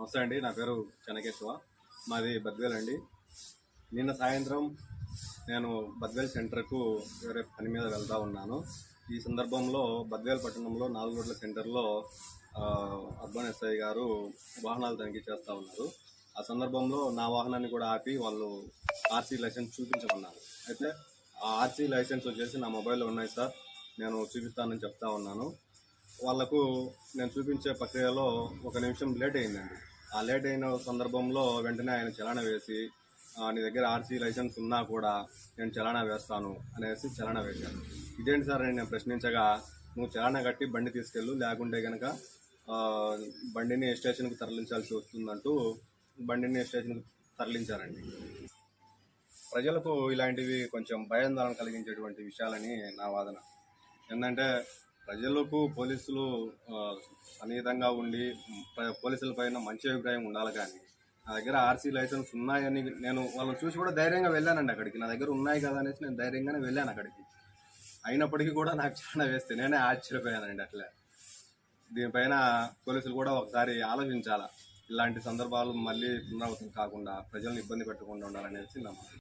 నమస్తే అండి నా పేరు చెనకేశ్వ. మాది బద్వేల్ అండి. నిన్న సాయంత్రం నేను బద్వేల్ సెంటర్కు వేరే పని మీద వెళ్తూ ఉన్నాను. ఈ సందర్భంలో బద్వేల్ పట్టణంలో నాలుగు రోడ్ల సెంటర్లో అర్బన్ ఎస్ఐ గారు వాహనాలు తనిఖీ చేస్తూ ఉన్నారు. ఆ సందర్భంలో నా వాహనాన్ని కూడా ఆపి వాళ్ళు ఆర్సీ లైసెన్స్ చూపించమన్నారు. అయితే ఆ ఆర్సీ లైసెన్స్ వచ్చేసి నా మొబైల్లో ఉన్నాయి సార్. నేను చూపిస్తానని చెప్తా ఉన్నాను. వాళ్ళకు నేను చూపించే ప్రక్రియలో ఒక నిమిషం లేట్ అయిందండి. ఆ లేట్ అయిన సందర్భంలో వెంటనే ఆయన చలానా వేసి నీ దగ్గర ఆర్సీ లైసెన్స్ ఉన్నా కూడా నేను చలానా వేస్తాను అనేసి చలానా వేశాను ఇదేంటి సార్ అని నేను ప్రశ్నించగా నువ్వు చలానా కట్టి బండి తీసుకెళ్ళు లేకుంటే కనుక బండిని స్టేషన్కి తరలించాల్సి వస్తుందంటూ బండిని స్టేషన్కి తరలించారండి. ప్రజలకు ఇలాంటివి కొంచెం భయాందోళన కలిగించేటువంటి విషయాలని నా వాదన. ఏంటంటే ప్రజలకు పోలీసులు సన్నిహితంగా ఉండి పోలీసుల పైన మంచి అభిప్రాయం ఉండాలి కానీ నా దగ్గర ఆర్సీ లైసెన్స్ ఉన్నాయని నేను వాళ్ళని చూసి కూడా ధైర్యంగా వెళ్ళానండి అక్కడికి. నా దగ్గర ఉన్నాయి కదా అనేసి నేను ధైర్యంగానే వెళ్ళాను అక్కడికి. అయినప్పటికీ కూడా నాకు చాలా వేస్తే నేనే ఆశ్చర్యపోయానండి అట్లా. దీనిపైన పోలీసులు కూడా ఒకసారి ఆలోచించాలా? ఇలాంటి సందర్భాలు మళ్ళీ పునరావృతం కాకుండా ప్రజలను ఇబ్బంది పెట్టకుండా ఉండాలనేసి నమ్మకం